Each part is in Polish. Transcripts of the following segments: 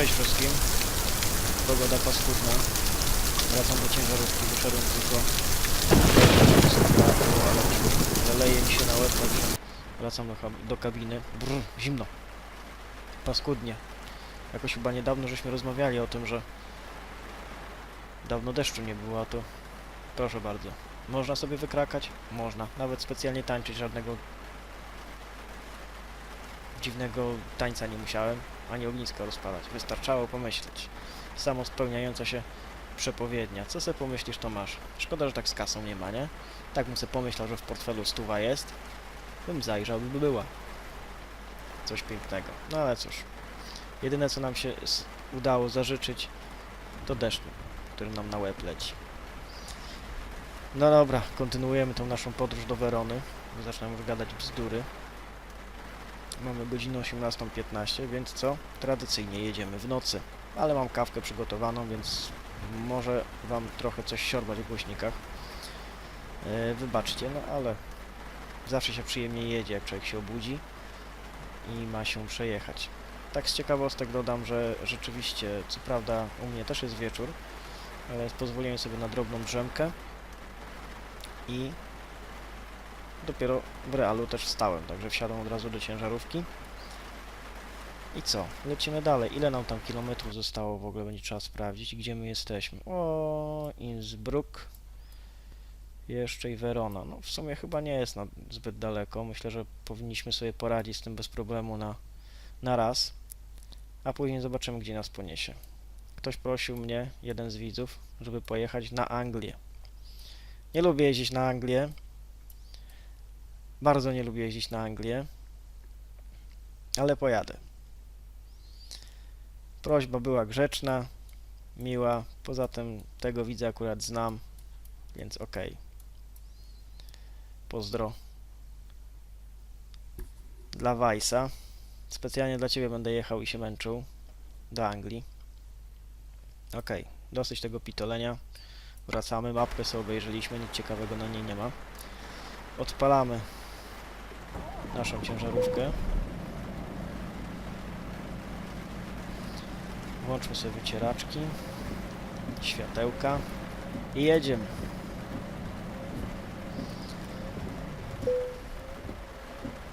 Cześć wszystkim. Pogoda paskudna. Wracam do ciężarówki, wyszedłem tylko ale zaleje mi się na łeb, także wracam do, do kabiny. Brr, zimno. Paskudnie. Jakoś chyba niedawno żeśmy rozmawiali o tym, że dawno deszczu nie było, a to proszę bardzo. Można sobie wykrakać? Można. Nawet specjalnie tańczyć żadnego dziwnego tańca nie musiałem, ani ogniska rozpalać. Wystarczało pomyśleć. Samo spełniająca się przepowiednia. Co se pomyślisz, to masz. Szkoda, że tak z kasą nie ma, nie? Tak bym sobie pomyślał, że w portfelu stuwa jest, bym zajrzał, by była. Coś pięknego. No ale cóż. Jedyne, co nam się udało zażyczyć, to deszcz, który nam na łeb leci. No dobra, kontynuujemy tą naszą podróż do Werony, zaczynam już gadać bzdury. Mamy godzinę 18.15, więc co? Tradycyjnie jedziemy w nocy. Ale mam kawkę przygotowaną, więc może Wam trochę coś siorbać w głośnikach. E, wybaczcie, no ale zawsze się przyjemnie jedzie, jak człowiek się obudzi i ma się przejechać. Tak z ciekawostek dodam, że rzeczywiście, co prawda u mnie też jest wieczór, ale pozwoliłem sobie na drobną drzemkę i dopiero w realu też wstałem, także wsiadłem od razu do ciężarówki. I co? Lecimy dalej. Ile nam tam kilometrów zostało w ogóle? Będzie trzeba sprawdzić. Gdzie my jesteśmy? O, Innsbruck. Jeszcze i Verona. No w sumie chyba nie jest na, zbyt daleko. Myślę, że powinniśmy sobie poradzić z tym bez problemu na, na raz. A później zobaczymy, gdzie nas poniesie. Ktoś prosił mnie, jeden z widzów, żeby pojechać na Anglię. Nie lubię jeździć na Anglię. Bardzo nie lubię jeździć na Anglię. Ale pojadę. Prośba była grzeczna, miła. Poza tym tego widza akurat znam, więc okej. Pozdro. Dla Weissa. Specjalnie dla Ciebie będę jechał i się męczył. Do Anglii. Okej, dosyć tego pitolenia. Wracamy, mapkę sobie obejrzeliśmy, nic ciekawego na niej nie ma. Odpalamy naszą ciężarówkę. Włączmy sobie wycieraczki, światełka i jedziemy.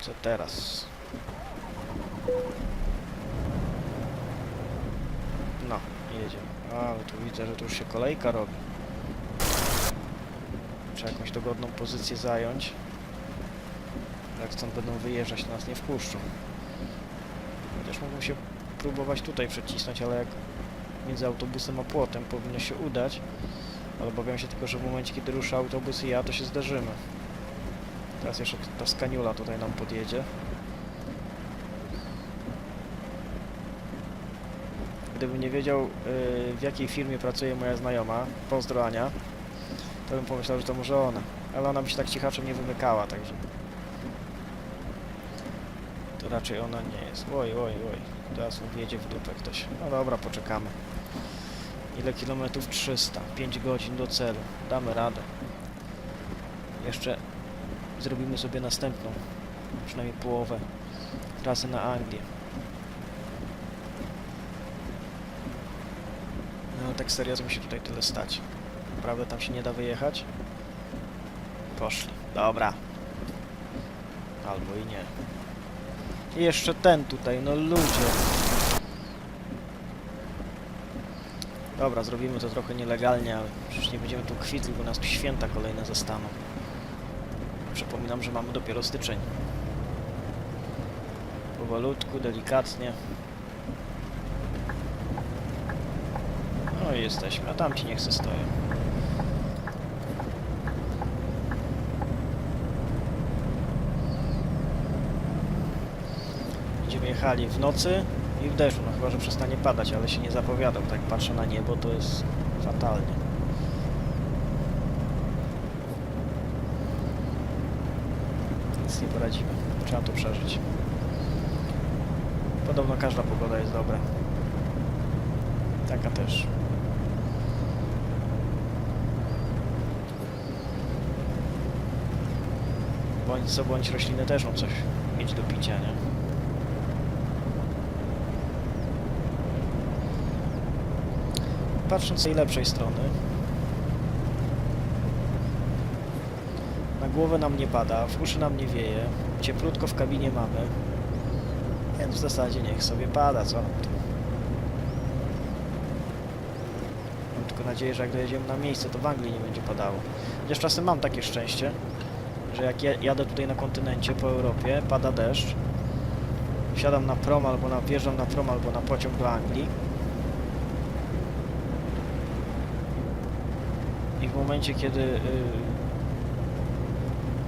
Co teraz? No, jedziemy. Ale tu widzę, że tu już się kolejka robi. Trzeba jakąś dogodną pozycję zająć. Jak stąd będą wyjeżdżać, to nas nie wpuszczą. Chociaż mógłbym się próbować tutaj przecisnąć, ale jak między autobusem a płotem powinno się udać. Ale obawiam się tylko, że w momencie, kiedy rusza autobus i ja, to się zderzymy. Teraz jeszcze ta skaniula tutaj nam podjedzie. Gdybym nie wiedział, yy, w jakiej firmie pracuje moja znajoma, pozdro to bym pomyślał, że to może ona. Ale ona by się tak cichaczem nie wymykała, także... Raczej ona nie jest. Oj, oj, oj. Teraz wjedzie w dupę ktoś. No dobra, poczekamy. Ile kilometrów? 300. 5 godzin do celu. Damy radę. Jeszcze zrobimy sobie następną, przynajmniej połowę trasy na Anglię. No tak serio, mi się tutaj tyle stać? Naprawdę tam się nie da wyjechać? Poszli. Dobra. Albo i nie. I jeszcze ten tutaj, no ludzie. Dobra, zrobimy to trochę nielegalnie, ale przecież nie będziemy tu kwitli, bo nas święta kolejne zastaną. Przypominam, że mamy dopiero styczeń. Powolutku, delikatnie. No i jesteśmy, a tamci niech se stoją. Będziemy jechali w nocy i w deszczu, no chyba, że przestanie padać, ale się nie zapowiadał. Tak patrzę na niebo, to jest fatalnie. Nic nie poradzimy. Trzeba to przeżyć. Podobno każda pogoda jest dobra. Taka też. Bądź co bądź rośliny też muszą coś mieć do picia, nie? Patrząc z tej lepszej strony, na głowę nam nie pada, w uszy nam nie wieje, cieplutko w kabinie mamy, więc w zasadzie niech sobie pada, co nam tu. Mam tylko nadzieję, że jak dojedziemy na miejsce, to w Anglii nie będzie padało. Chociaż czasem mam takie szczęście, że jak ja- jadę tutaj na kontynencie, po Europie, pada deszcz, wsiadam na prom albo na, wjeżdżam na prom albo na pociąg do Anglii i w momencie, kiedy y,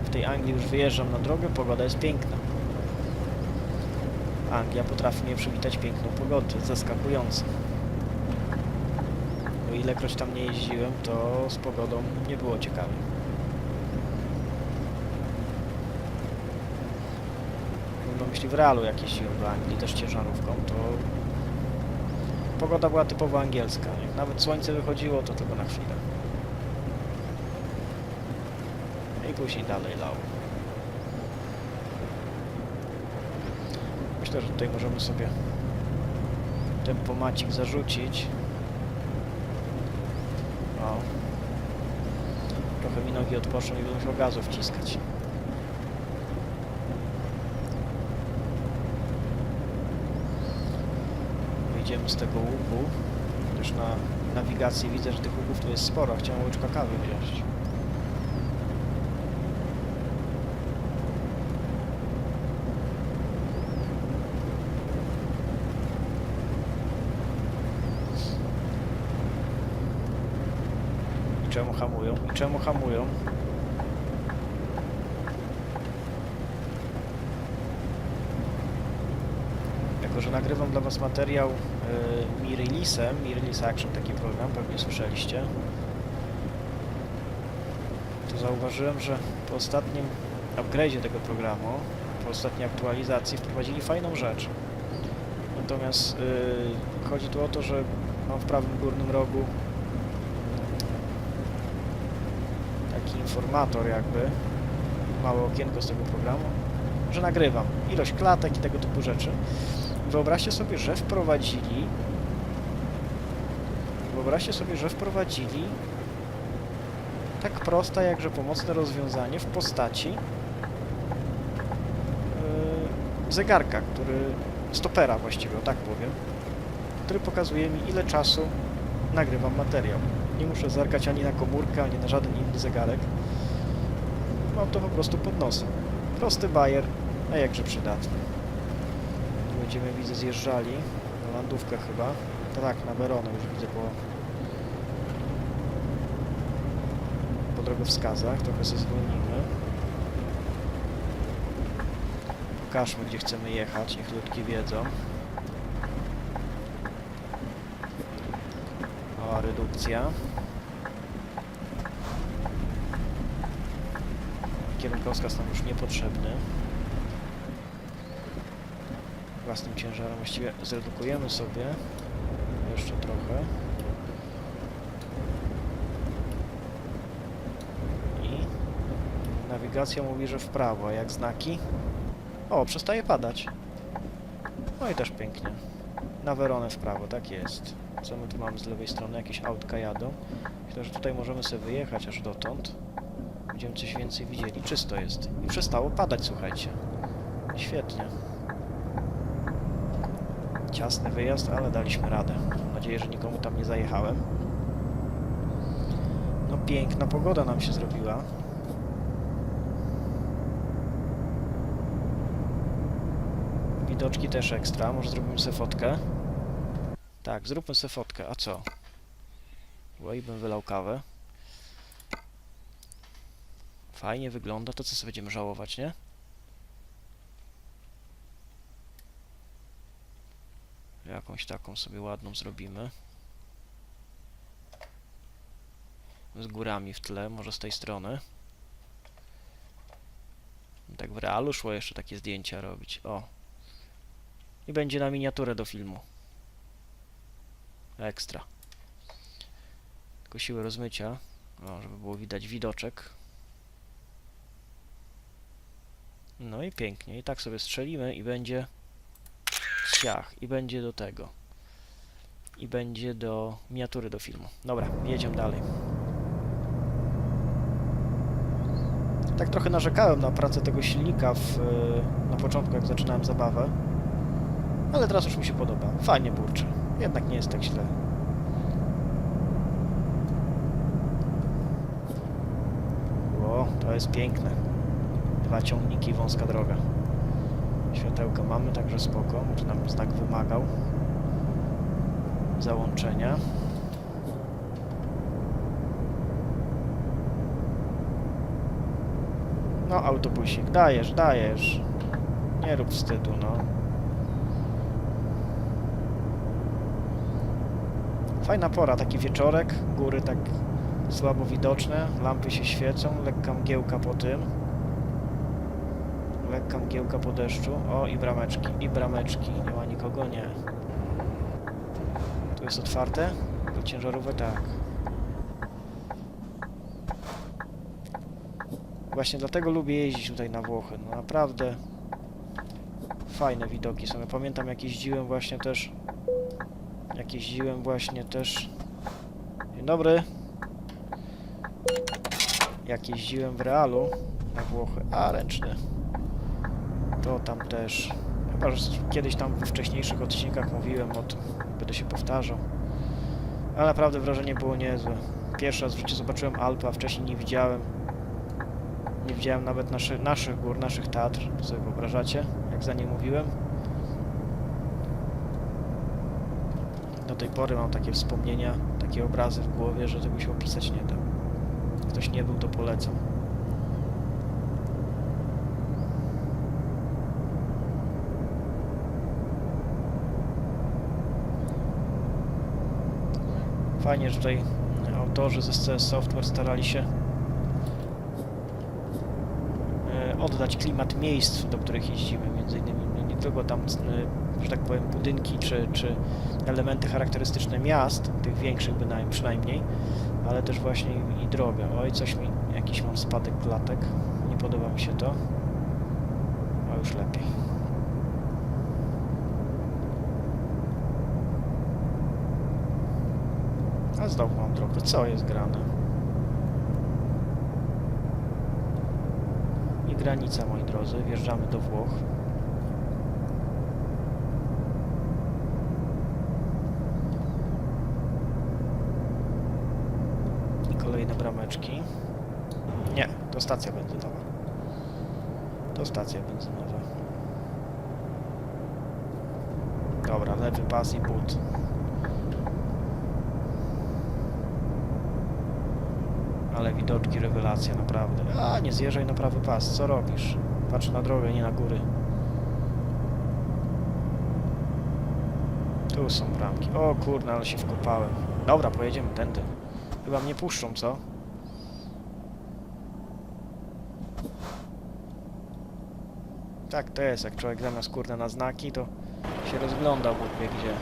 w tej Anglii już wyjeżdżam na drogę, pogoda jest piękna. Anglia potrafi mnie przywitać piękną pogodę, to jest zaskakujące. O ilekroć tam nie jeździłem, to z pogodą nie było ciekawe. Mam na myśli w realu jak jeździłem do Anglii też ciężarówką, to pogoda była typowo angielska. Jak nawet słońce wychodziło, to tylko na chwilę. I później dalej lało. Myślę, że tutaj możemy sobie tempomacik zarzucić. O. Trochę mi nogi odpoczną i będę musiał gazu wciskać. Wyjdziemy z tego łuku. Już na nawigacji widzę, że tych łuków tu jest sporo. Chciałem łyczka kawy wziąć. I czemu hamują? I czemu hamują? Jako, że nagrywam dla Was materiał y, Mi Action, taki program, pewnie słyszeliście, to zauważyłem, że po ostatnim upgrade'zie tego programu, po ostatniej aktualizacji wprowadzili fajną rzecz. Natomiast y, chodzi tu o to, że mam w prawym górnym rogu taki informator jakby, małe okienko z tego programu, że nagrywam ilość klatek i tego typu rzeczy. Wyobraźcie sobie, że wprowadzili wyobraźcie sobie, że wprowadzili tak proste, jakże pomocne rozwiązanie w postaci yy, zegarka, który stopera właściwie, o tak powiem, który pokazuje mi ile czasu nagrywam materiał. Nie muszę zerkać ani na komórkę, ani na żaden inny zegarek. Mam to po prostu pod nosem. Prosty bajer, a jakże przydatny. Będziemy, widzę, zjeżdżali na landówkę chyba. Tak, na Veronę już widzę po, po drogowskazach. Trochę się zwolnimy. Pokażmy, gdzie chcemy jechać, niech ludki wiedzą. Redukcja. Kierunkowskaz nam już niepotrzebny. Własnym ciężarem właściwie zredukujemy sobie jeszcze trochę. I nawigacja mówi, że w prawo, a jak znaki? O, przestaje padać. No i też pięknie. Na Weronę w prawo, tak jest. Co my tu mamy z lewej strony? Jakieś autka jadą. Myślę, że tutaj możemy sobie wyjechać aż dotąd. Będziemy coś więcej widzieli. Czysto jest. I przestało padać, słuchajcie. Świetnie. Ciasny wyjazd, ale daliśmy radę. Mam nadzieję, że nikomu tam nie zajechałem. No piękna pogoda nam się zrobiła. Widoczki też ekstra. Może zrobimy sobie fotkę. Tak, zróbmy sobie fotkę. A co? Bo i bym wylał kawę. Fajnie wygląda. To co sobie będziemy żałować, nie? Jakąś taką sobie ładną zrobimy. Z górami w tle, może z tej strony. Tak w realu szło jeszcze takie zdjęcia robić. O. I będzie na miniaturę do filmu. Ekstra. Tylko siłę rozmycia. O, żeby było widać widoczek. No i pięknie. I tak sobie strzelimy i będzie ciach. I będzie do tego. i będzie do miniatury do filmu. Dobra, jedziemy dalej. Tak trochę narzekałem na pracę tego silnika w, y, na początku, jak zaczynałem zabawę. Ale teraz już mi się podoba. Fajnie burczy. Jednak nie jest tak źle. O, to jest piękne. Dwa ciągniki, wąska droga. Światełka mamy, także spoko. Może nam znak wymagał załączenia. No, autobusik, dajesz, dajesz. Nie rób wstydu, no. Fajna pora, taki wieczorek, góry tak słabo widoczne, lampy się świecą, lekka mgiełka po tym. Lekka mgiełka po deszczu. O, i brameczki, i brameczki. Nie ma nikogo? Nie. Tu jest otwarte? Do ciężarówek? Tak. Właśnie dlatego lubię jeździć tutaj na Włochy. No naprawdę fajne widoki są. Ja pamiętam jak jeździłem właśnie też jak jeździłem właśnie też. Dzień dobry. Jak jeździłem w Realu na Włochy, a ręczny to tam też. Chyba, że kiedyś tam w wcześniejszych odcinkach mówiłem o tym będę się powtarzał. Ale naprawdę wrażenie było niezłe. Pierwszy raz w życiu zobaczyłem Alpy, a wcześniej nie widziałem. Nie widziałem nawet naszy, naszych gór, naszych Tatr, to sobie wyobrażacie, jak za nie mówiłem. Do tej pory mam takie wspomnienia, takie obrazy w głowie, że tego się opisać nie da. Ktoś nie był, to polecam. Fajnie, że tutaj autorzy ze CS Software starali się e, oddać klimat miejsc, do których jeździmy, między innymi nie tylko tam, e, że tak powiem, budynki czy, czy elementy charakterystyczne miast, tych większych bynajmniej, przynajmniej, ale też właśnie i, drogę. Oj, coś mi, jakiś mam spadek klatek, nie podoba mi się to. O, już lepiej. A znowu mam drogę. Co jest grane? I granica, moi drodzy. Wjeżdżamy do Włoch. I Nie, to stacja benzynowa. To stacja benzynowa. Dobra, lewy pas i but. Ale widoczki, rewelacja, naprawdę. A, nie zjeżdżaj na prawy pas, co robisz? Patrz na drogę, nie na góry. Tu są bramki. O kurna, ale się wkopałem. Dobra, pojedziemy tędy. Chyba mnie puszczą, co? Tak to jest, jak człowiek zamiast kurna na znaki, to się rozgląda Bóg wie gdzie.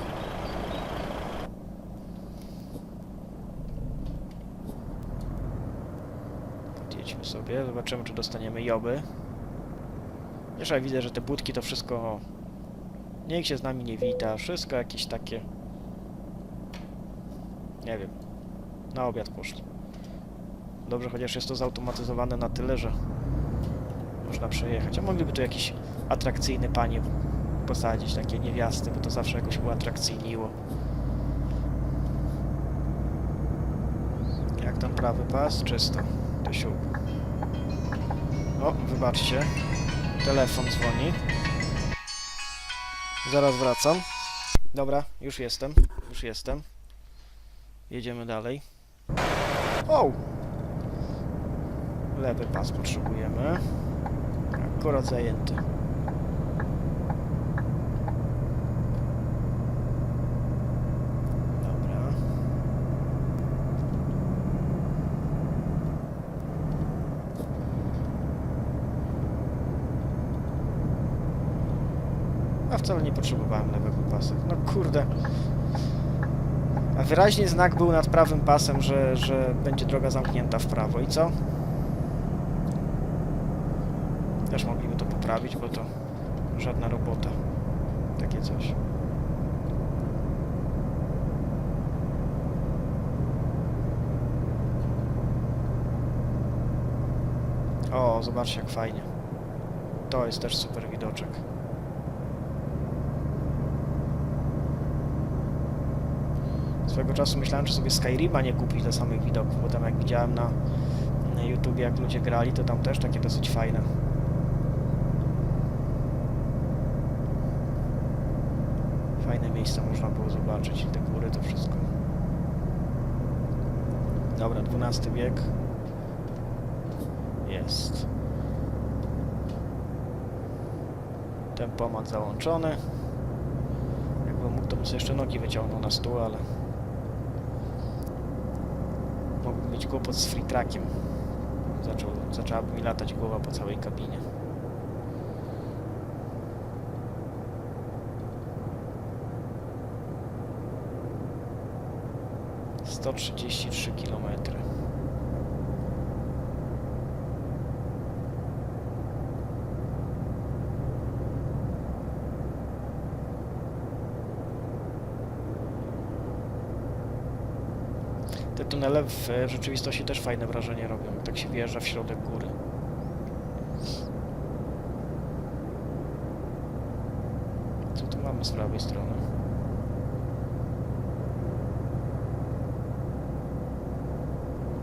Podjedźmy sobie, zobaczymy czy dostaniemy joby. Jeszcze widzę, że te budki to wszystko... Nikt się z nami nie wita, wszystko jakieś takie... Nie wiem. Na obiad poszli. Dobrze, chociaż jest to zautomatyzowane na tyle, że można przejechać. A mogliby tu jakiś atrakcyjny panie posadzić, takie niewiasty, bo to zawsze jakoś uatrakcyjniło. Jak tam prawy pas? Czysto. To siół. O, wybaczcie. Telefon dzwoni. Zaraz wracam. Dobra, już jestem. Już jestem. Jedziemy dalej. O! Lewy pas potrzebujemy. Akurat zajęty. Dobra. A wcale nie potrzebowałem lewego pasa. No kurde. A wyraźnie znak był nad prawym pasem, że, że będzie droga zamknięta w prawo. I co? naprawić, bo to żadna robota. Takie coś. O, zobaczcie jak fajnie. To jest też super widoczek. Swego czasu myślałem, czy sobie Skyrima nie kupić dla samych widoków, bo tam jak widziałem na, na YouTubie, jak ludzie grali, to tam też takie dosyć fajne. Miejsca można było zobaczyć, te góry, to wszystko. Dobra, XII wiek. Jest. Tempomat załączony. Jakbym mógł, to bym sobie jeszcze nogi wyciągnął na stół, ale... Mógłbym mieć kłopot z free trackiem. Zaczął, zaczęłaby mi latać głowa po całej kabinie. Sto trzydzieści trzy kilometry. Te tunele w, w rzeczywistości też fajne wrażenie robią, tak się wjeżdża w środek góry. Co tu mamy z prawej strony?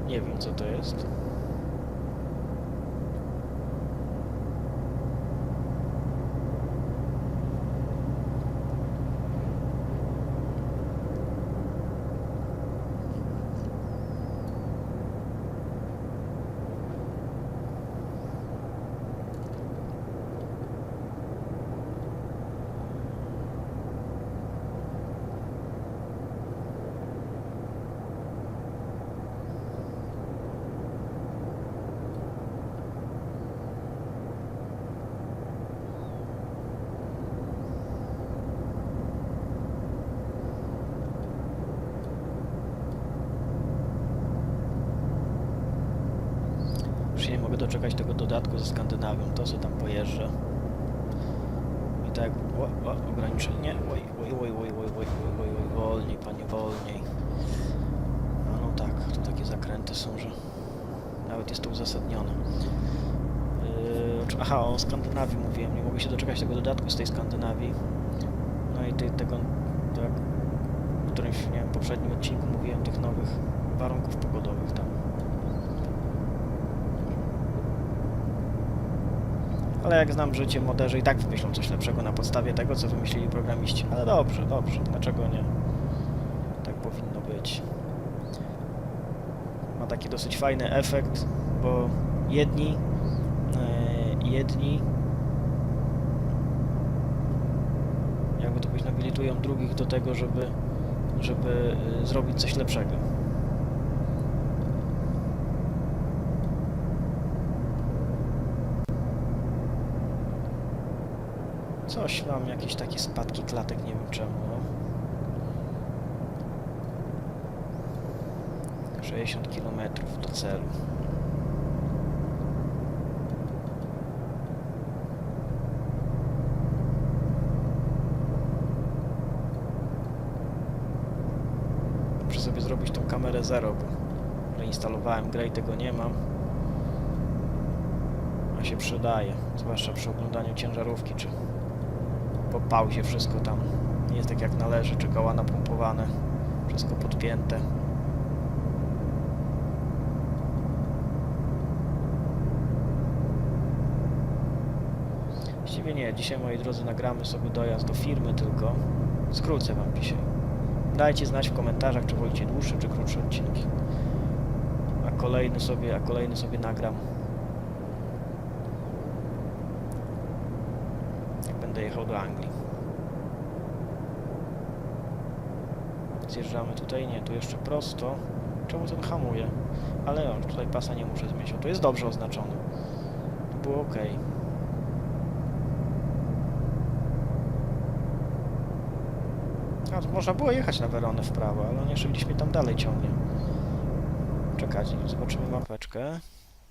Nie wiem co to jest. Już się nie mogę doczekać tego dodatku ze Skandynawią, to co tam pojeżdża. I tak, o, o, ograniczenie, oj, oj, oj, oj, oj, oj, oj, oj, wolniej, panie, wolniej. A no tak, to takie zakręty są, że nawet jest to uzasadnione. Yy, aha, o Skandynawii mówiłem, nie mogę się doczekać tego dodatku z tej Skandynawii. No i ty, tego, tak, w którymś, nie wiem, poprzednim odcinku mówiłem tych nowych warunków pogodowych tam. Ale jak znam życie, moderzy i tak wymyślą coś lepszego na podstawie tego, co wymyślili programiści. Ale dobrze, dobrze, dlaczego nie? Tak powinno być. Ma taki dosyć fajny efekt, bo jedni, e, jedni jakby to powiedzieć, nobilitują drugich do tego, żeby, żeby e, zrobić coś lepszego. Coś mam, jakieś takie spadki klatek, nie wiem czemu. No. 60 km do celu. Muszę sobie zrobić tą kamerę zero, bo reinstalowałem grę i tego nie mam. A się przydaje, zwłaszcza przy oglądaniu ciężarówki, czy po pauzie wszystko tam jest tak jak należy, czy koła napompowane, wszystko podpięte. Właściwie nie, dzisiaj moi drodzy nagramy sobie dojazd do firmy tylko. Skrócę wam dzisiaj. Dajcie znać w komentarzach, czy wolicie dłuższe, czy krótsze odcinki. A kolejny sobie, a kolejny sobie nagram. Jak będę jechał do Anglii. Zjeżdżamy tutaj, nie, tu jeszcze prosto. Czemu ten hamuje? Ale no, tutaj pasa nie muszę zmienić. O, to jest dobrze oznaczone. To było ok. A, to można było jechać na Weronę w prawo, ale on jeszcze tam dalej ciągnie. Czekać, zobaczymy mapeczkę.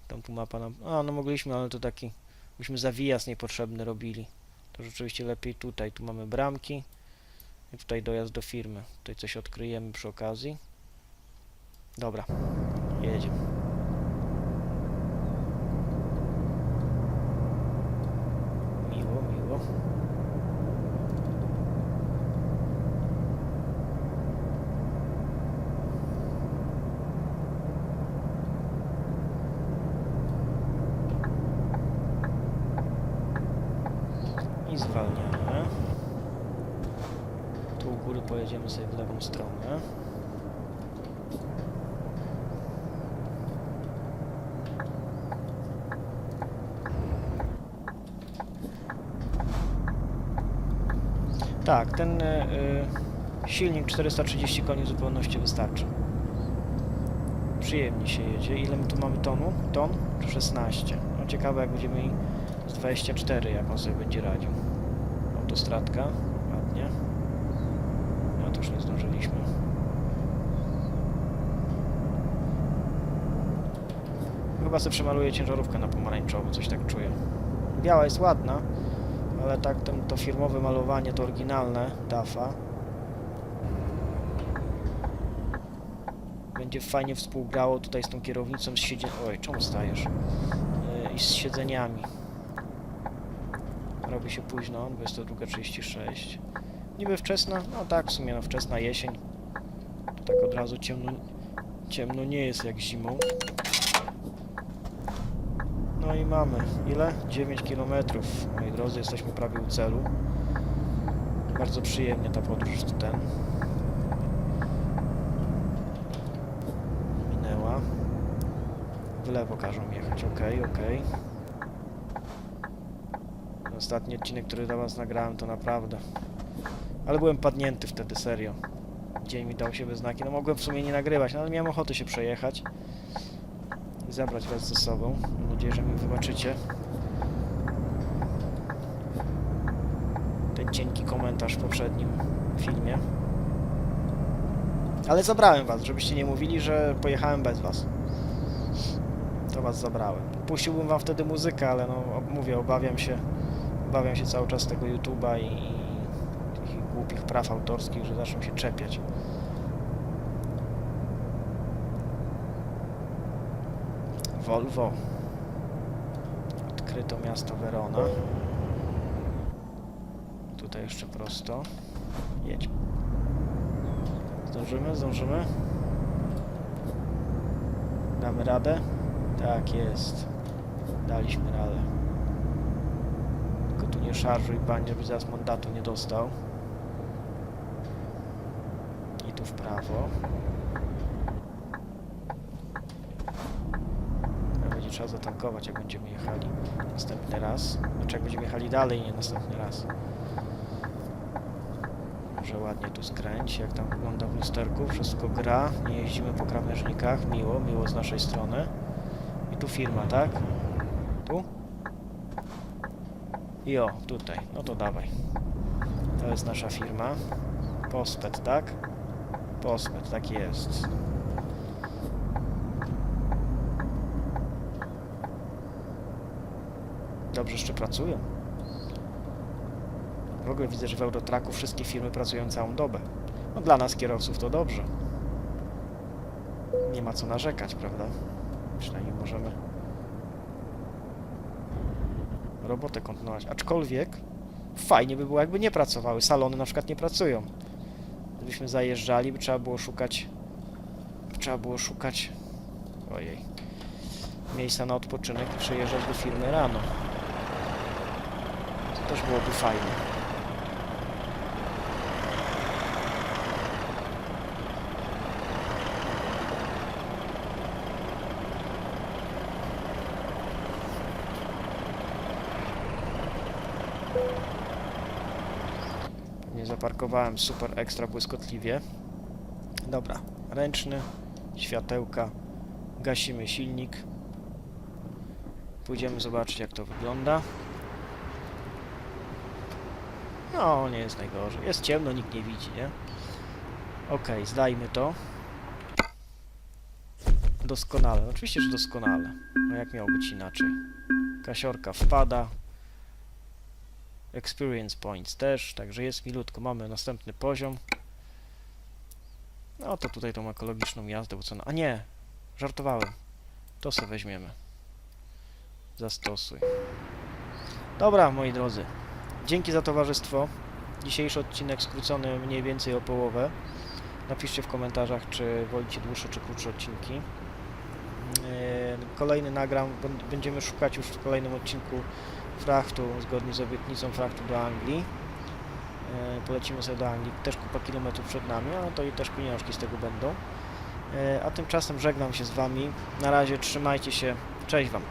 Tam tu mapa nam... A, no mogliśmy, ale to taki... Byśmy zawijas niepotrzebny robili. To rzeczywiście lepiej tutaj. Tu mamy bramki i tutaj dojazd do firmy. Tutaj coś odkryjemy przy okazji. Dobra, jedziemy. Miło, miło. Ten y, silnik 430 koni w zupełności wystarczy. Przyjemnie się jedzie. Ile my tu mamy tonu? Ton? 16. No ciekawe jak będziemy mieli z 24, jak on sobie będzie radził. Autostradka, ładnie. No to już nie zdążyliśmy. Chyba sobie przemaluję ciężarówkę na pomarańczowo, coś tak czuję. Biała jest ładna, ale tak ten, to firmowe malowanie, to oryginalne DAFA będzie fajnie współgrało tutaj z tą kierownicą, z siedzeniami. Oj, czemu stajesz? Yy, I z siedzeniami. Robi się późno, 22.36. Niby wczesna? No tak, w sumie no wczesna jesień. Tak od razu ciemno, ciemno nie jest jak zimą. No i mamy. Ile? 9 km. Moi drodzy, jesteśmy prawie u celu. Bardzo przyjemnie ta podróż ten. Minęła. W lewo każą jechać. Ok, ok. Ostatni odcinek, który dla was nagrałem, to naprawdę. Ale byłem padnięty wtedy, serio. Dzień mi dał się we znaki. No mogłem w sumie nie nagrywać, no ale miałem ochotę się przejechać. I zabrać was ze sobą. Nadzieję, że mi wybaczycie. Ten cienki komentarz w poprzednim filmie. Ale zabrałem was, żebyście nie mówili, że pojechałem bez was. To was zabrałem. Puściłbym wam wtedy muzykę, ale no mówię, obawiam się, obawiam się cały czas tego YouTube'a i, i tych głupich praw autorskich, że zaczną się czepiać. Volvo. Odkryto miasto Verona. Tutaj jeszcze prosto. Jedź. Zdążymy? Zdążymy? Damy radę? Tak jest. Daliśmy radę. Tylko tu nie szarżuj pan, żeby zaraz mandatu nie dostał. I tu w prawo. A Będzie trzeba zatankować, jak będziemy jechali następny raz. Znaczy, jak będziemy jechali dalej, nie następny raz. Może ładnie tu skręć, jak tam wygląda w lusterku. Wszystko gra, nie jeździmy po krawężnikach. Miło, miło z naszej strony. I tu firma, tak? Tu? I o, tutaj. No to dawaj. To jest nasza firma. Pospet, tak? Pospet, tak jest. Dobrze jeszcze pracują. W ogóle widzę, że w Eurotraku wszystkie firmy pracują całą dobę. No dla nas kierowców to dobrze. Nie ma co narzekać, prawda? Przynajmniej możemy robotę kontynuować. Aczkolwiek fajnie by było, jakby nie pracowały. Salony na przykład nie pracują. Gdybyśmy zajeżdżali, by trzeba było szukać... Trzeba było szukać... Ojej. Miejsca na odpoczynek i przejeżdżać do firmy rano. Też byłoby fajne. Nie zaparkowałem super ekstra błyskotliwie. Dobra, ręczny, światełka, gasimy silnik. Pójdziemy zobaczyć jak to wygląda. No, nie jest najgorzej. Jest ciemno, nikt nie widzi, nie? Okej, zdajmy to. Doskonale, oczywiście, że doskonale. No jak miało być inaczej? Kasiorka wpada. Experience points też, także jest milutko. Mamy następny poziom. No to tutaj tą ekologiczną jazdę, bo co... na- A nie! Żartowałem. To sobie weźmiemy. Zastosuj. Dobra, moi drodzy. Dzięki za towarzystwo. Dzisiejszy odcinek skrócony mniej więcej o połowę. Napiszcie w komentarzach, czy wolicie dłuższe czy krótsze odcinki. Yy, Kolejny nagram, będziemy szukać już w kolejnym odcinku frachtu, zgodnie z obietnicą frachtu do Anglii. E, polecimy sobie do Anglii, też kupa kilometrów przed nami, ale to i też pieniążki z tego będą. E, a tymczasem żegnam się z Wami. Na razie trzymajcie się. Cześć Wam.